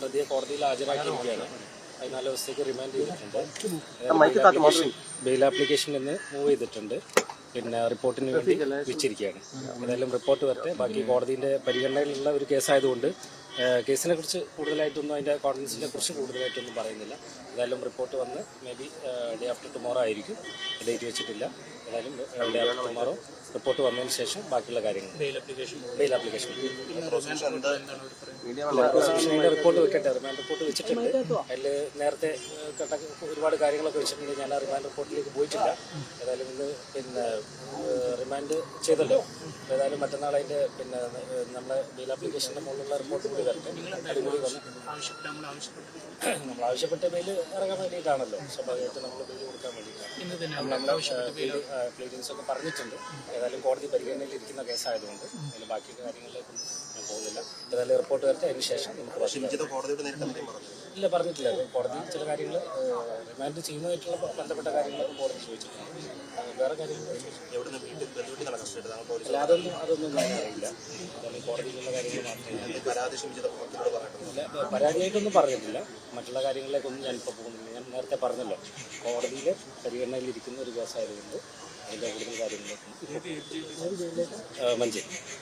പ്രതിയെ കോടതിയിൽ ഹാജരാക്കിയിരിക്കുകയാണ്. പതിനാല് ദിവസത്തേക്ക് റിമാൻഡ് ചെയ്തിട്ടുണ്ട് ബെയിൽ ആപ്ലിക്കേഷനിൽ നിന്ന് മൂവ് ചെയ്തിട്ടുണ്ട് പിന്നെ റിപ്പോർട്ടിന് വേണ്ടി വെച്ചിരിക്കുകയാണ്. ഏതായാലും റിപ്പോർട്ട് വരട്ടെ. ബാക്കി കോടതിയുടെ പരിഗണനയിലുള്ള ഒരു കേസായതുകൊണ്ട് കേസിനെ കുറിച്ച് കൂടുതലായിട്ടൊന്നും അതിന്റെ കോൺഫിഡൻസിനെ കുറിച്ച് കൂടുതലായിട്ടൊന്നും പറയുന്നില്ല. ഏതായാലും റിപ്പോർട്ട് വന്ന് may be day after tomorrow ആയിരിക്കും. ഡേറ്റ് വെച്ചിട്ടില്ല. ഏതായാലും ഡേ ആഫ്റ്റർ ടുമോറോ റിപ്പോർട്ട് വന്നതിന് ശേഷം ബാക്കിയുള്ള കാര്യങ്ങൾ. ബെയിൽ ആപ്ലിക്കേഷൻ പ്രോസിക്യൂഷന്റെ റിപ്പോർട്ട് വെക്കട്ടെ. റിമാൻഡ് റിപ്പോർട്ട് വെച്ചിട്ടുണ്ട്. അതിൽ നേരത്തെ ഒരുപാട് കാര്യങ്ങളൊക്കെ വെച്ചിട്ടുണ്ട്. ഞാൻ ആ റിമാൻഡ് റിപ്പോർട്ടിലേക്ക് പോയിട്ടില്ല. ഏതായാലും ഇന്ന് പിന്നെ റിമാൻഡ് ചെയ്തല്ലോ. ഏതായാലും മറ്റന്നാൾ അതിന്റെ പിന്നെ നമ്മുടെ ബിൽ ആപ്ലിക്കേഷന്റെ മുകളിലുള്ള റിപ്പോർട്ട് കൂടി വരട്ടെ അതുകൂടി വന്ന്. നമ്മൾ ആവശ്യപ്പെട്ട ബെയിൽ ഇറങ്ങാൻ വേണ്ടിയിട്ടാണല്ലോ. സ്വാഭാവികമായിട്ട് നമ്മൾ ബെയിൽ കൊടുക്കാൻ വേണ്ടിയിട്ടാണ്. നമ്മൾ പ്ലീഡിങ്സ് ഒക്കെ പറഞ്ഞിട്ടുണ്ട്. ഏതായാലും കോടതി പരിഗണനയിൽ ഇരിക്കുന്ന കേസായതുകൊണ്ട് അതിൽ ബാക്കി കാര്യങ്ങളിലേക്കൊന്നും ഞാൻ പോകുന്നില്ല. ഏതായാലും റിപ്പോർട്ട് വരട്ടെ അതിന് ശേഷം നമുക്ക് കോടതിയോട് നേരിട്ട് ഇല്ല പറഞ്ഞിട്ടില്ല. കോടതി ചില കാര്യങ്ങൾ റിമാൻഡ് ചെയ്യുന്നതായിട്ടുള്ള ബന്ധപ്പെട്ട കാര്യങ്ങളൊക്കെ കോടതി ചോദിച്ചിട്ടുണ്ട്. വേറെ കാര്യങ്ങൾ എവിടുന്ന് വീട്ടിൽ താങ്കൾ പോലീസ് അതൊന്നും അതൊന്നും ഞാൻ അറിയില്ല. ഏതായാലും കോടതിയിലുള്ള കാര്യങ്ങൾ മാത്രമേ പരാതി ക്ഷമിച്ചത് വക്കീലോട് പറഞ്ഞിട്ടുണ്ട്. ഇല്ല പരാതിയായിട്ടൊന്നും പറഞ്ഞിട്ടില്ല. മറ്റുള്ള കാര്യങ്ങളിലേക്കൊന്നും ഞാനിപ്പോൾ പോകുന്നില്ല. ഞാൻ നേരത്തെ പറഞ്ഞല്ലോ കോടതിയിലെ പരിഗണനയിൽ ഇരിക്കുന്ന ഒരു കേസായതുകൊണ്ട് അതിന്റെ കൂടുതൽ കാര്യങ്ങളിലേക്ക് മഞ്ചേരി.